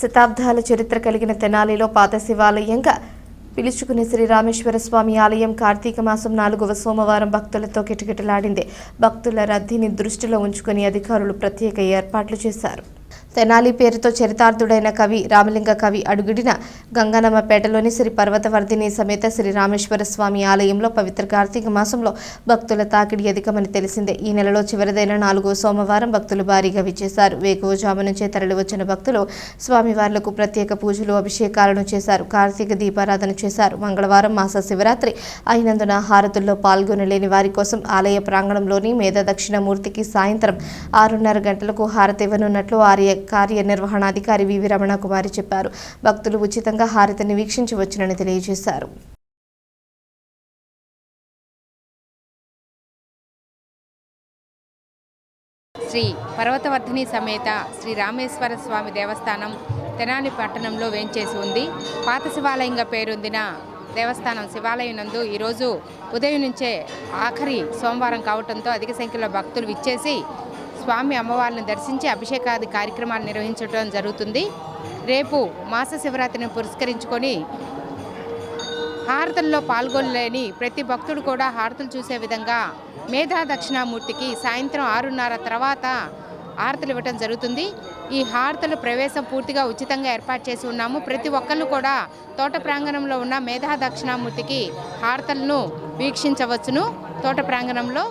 శతాబ్దాల చరిత్ర కలిగిన తెనాలిలో పాత శివాలయంగా పిలుచుకునే శ్రీ రామేశ్వర స్వామి ఆలయం కార్తీక మాసం నాలుగవ సోమవారం భక్తులతో కిటకిటలాడింది. భక్తుల రద్దీని దృష్టిలో ఉంచుకుని అధికారులు ప్రత్యేక ఏర్పాట్లు చేశారు. తెనాలి పేరుతో చరితార్థుడైన కవి రామలింగ కవి అడుగుడిన గంగనమ్మపేటలోని శ్రీ పర్వతవర్ధిని సమేత శ్రీ రామేశ్వర స్వామి ఆలయంలో పవిత్ర కార్తీక మాసంలో భక్తుల తాకిడి అధికమని తెలిసిందే. ఈ నెలలో చివరిదైన నాలుగో సోమవారం భక్తులు భారీగా విచ్చేశారు. వేకువజాము నుంచే తరలివచ్చిన భక్తులు స్వామివార్లకు ప్రత్యేక పూజలు అభిషేకాలను చేశారు. కార్తీక దీపారాధన చేశారు. మంగళవారం మాస శివరాత్రి అయినందున హారతుల్లో పాల్గొనలేని వారి కోసం ఆలయ ప్రాంగణంలోని మేధ దక్షిణమూర్తికి సాయంత్రం ఆరున్నర గంటలకు హారతి ఇవ్వనున్నట్లు ఆలయ కార్యనిర్వహణాధికారి వివి రమణ కుమారి చెప్పారు. భక్తులు ఉచితంగా హారతిని వీక్షించవచ్చునని తెలియజేశారు. శ్రీ పర్వతవర్ధిని సమేత శ్రీ రామేశ్వర స్వామి దేవస్థానం తెనాలి పట్టణంలో వేంచేసి ఉంది. పాత శివాలయంగా పేరొందిన దేవస్థానం శివాలయం నందు ఈరోజు ఉదయం నుంచే ఆఖరి సోమవారం కావడంతో అధిక సంఖ్యలో భక్తులు విచ్చేసి స్వామి అమ్మవారిని దర్శించి అభిషేకాది కార్యక్రమాలు నిర్వహించడం జరుగుతుంది. రేపు మాస శివరాత్రిని పురస్కరించుకొని హారతుల్లో పాల్గొనలేని ప్రతి భక్తుడు కూడా హారతులు చూసే విధంగా మేధా దక్షిణామూర్తికి సాయంత్రం ఆరున్నర తర్వాత హారతులు ఇవ్వటం జరుగుతుంది. ఈ హారతుల ప్రవేశం పూర్తిగా ఉచితంగా ఏర్పాటు చేసి ఉన్నాము. ప్రతి ఒక్కళ్ళు కూడా తోట ప్రాంగణంలో ఉన్న మేధా దక్షిణామూర్తికి హారతలను వీక్షించవచ్చును. తోట ప్రాంగణంలో